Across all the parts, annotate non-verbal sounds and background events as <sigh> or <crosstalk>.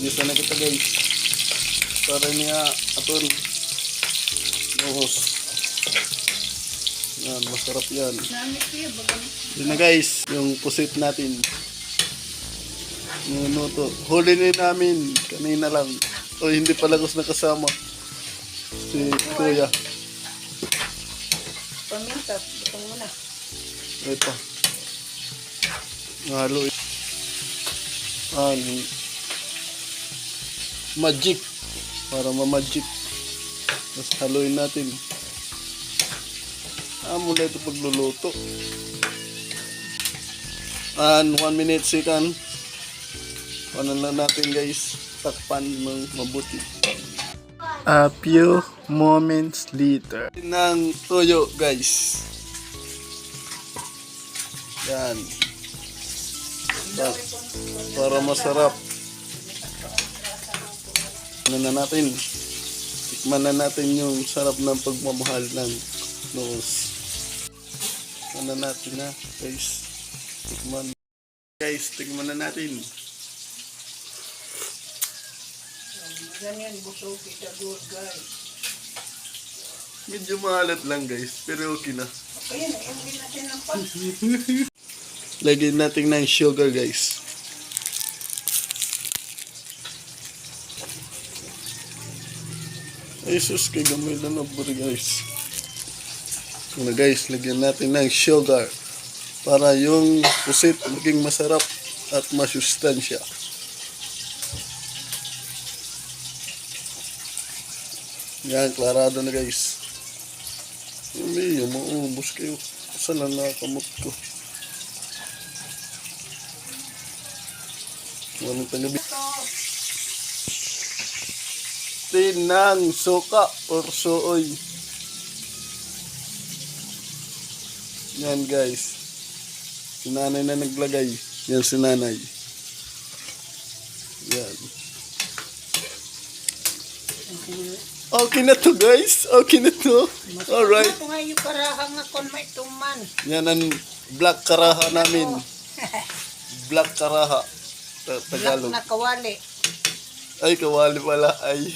Gisa na kita guys. Para niya aton. Buhos. Yan, masarap yan. Yun na guys, yung pusit natin. Minuto. Huli na namin. Kanina lang. O hindi pala kus nakasama. Si Kuya. Paminta, butong mo na. Ito. Halo. Ah, ni- magic. Para ma-magic. Tapos haluin natin. Ah, mula ito pagluluto. And one minute second. Ano lang natin guys. Takpan ng mabuti. A few moments later. Ng toyo guys. Yan. Pa- para masarap. Ano na natin? Tikman na natin yung sarap ng pagmamahal ng nose. Ano natin na, guys. Tikman. Guys, tikman na natin. Ganyan, busog kita good guys. Medyo maalat lang guys, pero okay na. Ayan, ilagay natin ng pan. Lagyan natin ng sugar guys. Ay sus, kay gamay na na buri guys. Ano guys, lagyan natin ng sugar para yung pusit maging masarap at masustansya. Yan, klarado na guys. Hindi, maubos kayo. Saan lang nakakamot ko? Walang tagabi. Tinang suka or sooy. Yan guys. Si nanay na naglagay. Yan si nanay. Yan. Okay na to guys. Okay na to. Alright. Ito nga yung karahang nga kon may tuman. Yan ang black karaha namin. <laughs> Black karaha. Ta- Black Tagalog. na kawali. Ay, kawali pala. Ay. <laughs>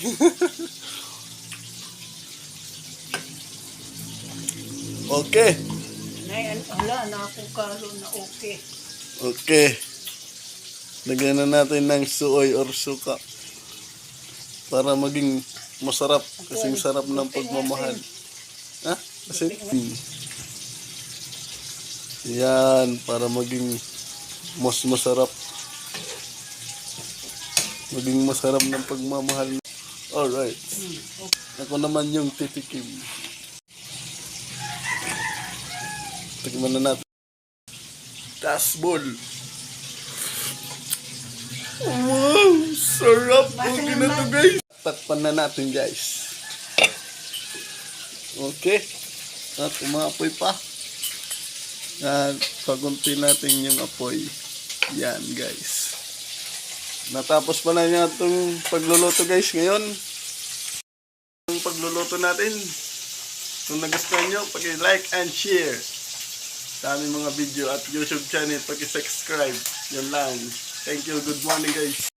okay. Nay, an- hala, na okay. Okay. Lagyan na natin ng suoy or suka. Para maging masarap. Kasing sarap ng pagmamahal. Ha? Kasi? Yan. Para maging mas masarap. Maging masarap ng pagmamahal. Alright. Ako naman yung titikim. Tikman na natin. Tasbol. Wow! Sarap! Okay na to guys. Takpan na natin guys. Okay. At umapoy pa. At pagunti natin yung apoy. Yan guys. Natapos pa na niya itong pagluluto guys ngayon. Yung pagluluto natin. Kung nagustuhan nyo, pag-like and share sa mga video at YouTube channel, pag-subscribe. Yun lang. Thank you. Good morning guys.